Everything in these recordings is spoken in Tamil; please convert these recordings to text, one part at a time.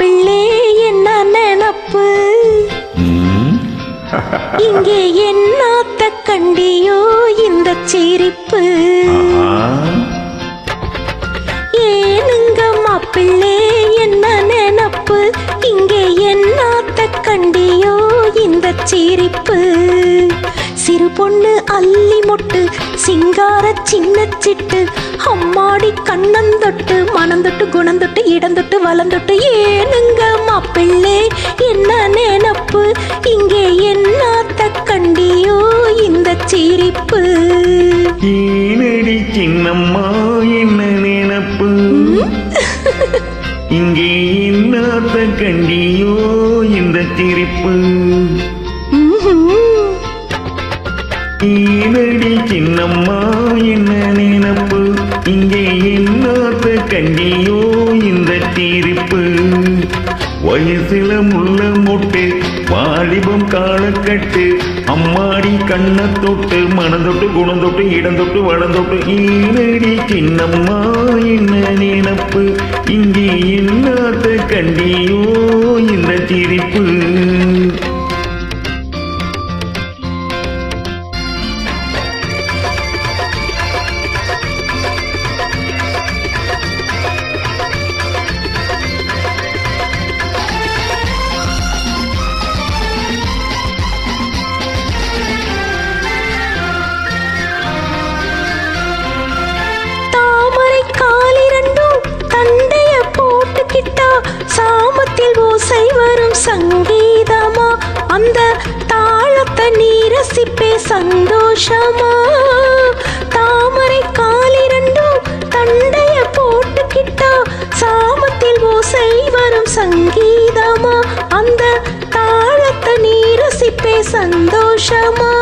பிள்ளை என்ன நினப்பு? இங்கே என்னாத்த கண்டியோ இந்த சிரிப்பு? ஏனுங்க மாப்பிள்ளே என்ன நினப்பு? இங்கே என்னாத்த கண்டியோ இந்த சிரிப்பு? சிறு பொண்ணு அள்ளி மொட்டு சிங்கார சின்ன சிட்டு அம்மாடி கண்ணந்தொட்டு மனந்தொட்டு குணந்தொட்டு இடந்தொட்டு வளந்தொட்டு ஏனுங்க மாப்பிள்ளே என்ன நினப்பு? இங்கே என்னாத்த கண்டியோ இந்த சிரிப்பு? ஈனடி சின்னம்மா என்ன நினப்பு? இங்கே இன்னாத்த கண்டியோ இந்த சிரிப்பு? என்னம்மா என்ன நினப்பு? இங்கே இன்னாத்த கண்டியோ இந்த தீர்ப்பு. வயசுல முள்ள மொட்டு வாலிபம் காலக்கட்டு அம்மாடி கண்ணை தொட்டு மனதொட்டு குணந்தொட்டு இடந்தொட்டு வளந்தொட்டு ஈரடி சின்னம்மா என்ன சாமத்தில் ஓசை வரும் சங்கீதமா? அந்த தாளத்தை நீ ரசிப்பே சந்தோஷமா? தாமரை காலிரண்டும் தண்டைய போட்டுக்கிட்டா சாமத்தில் ஓசை வரும் சங்கீதமா? அந்த தாளத்தை நீ ரசிப்பே சந்தோஷமா?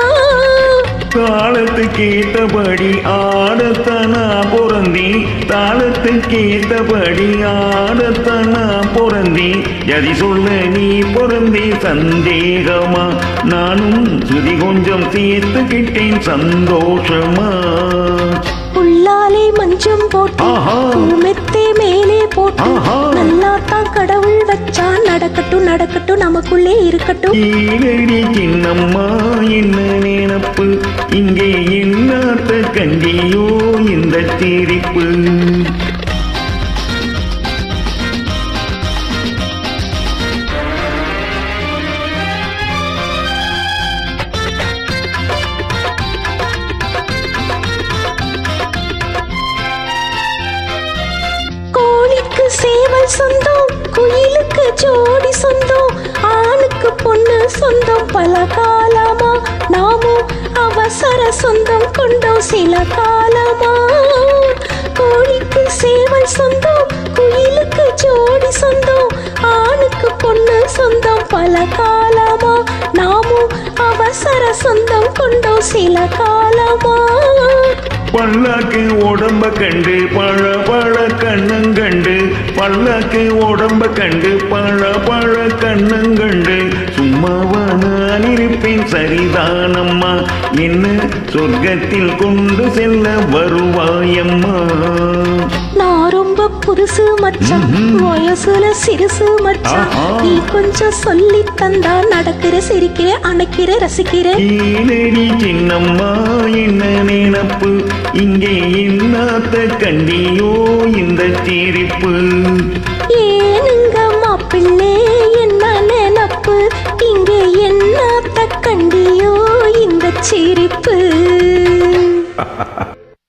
தாளத்துக்கு ஏத்தபடி ஆடத்தனா பொறந்தி தாளத்துக்கு ஏத்தபடி ஆடத்தனா பொறந்தி எதி சொல்ல நீ பொறந்தி சந்தேகமா? நானும் சுதி கொஞ்சம் சேர்த்துக்கிட்டேன் சந்தோஷமா? உள்ளாலே மஞ்சம் போட்டு. மெத்தே மேலே போட்டு. நல்லா தான் கடவுள் வச்சா நடக்கட்டும் நடக்கட்டும் நமக்குள்ளே இருக்கட்டும். சின்னம்மா என்ன நினப்பு? இங்கே என்னாத்த கண்டியோ இந்த சிரிப்பு சேவல் சொந்தம் குயிலுக்கு ஜோடி சொந்தம் ஆணுக்கு பொண்ணு சொந்தம் பல காலமா சொந்தம் கொண்டோம் சில காலமா? கோழிக்கு சேவல் சொந்தம் குயிலுக்கு ஜோடி சொந்தம் ஆணுக்கு பொண்ணு சொந்தம் பல காலமா? நாமும் அவசர சொந்தம் கொண்டோம் சில காலமா? பல்லாக்கு உடம்ப கண்டு பழ பழ கண்ணங்கண்டு பல்லாக்கு உடம்ப கண்டு பழ பழ கண்ணங்கண்டு சும்மாவா நான் இருப்பேன் சரிதானம்மா. என்ன சொர்க்கத்தில் கொண்டு செல்ல வருவாயம்மா. நான் ரொம்ப புதுசு மச்சான். வயசுல சிறுசு மச்சான். நீ கொஞ்சம் சொல்லி தந்தா நடக்கிற சிரிக்கிற அணைக்கிற ரசிக்கிற. ஈனடி சின்னம்மா என்ன நினப்பு? இங்கே இன்னாத்த கண்டியோ இந்த சிரிப்பு?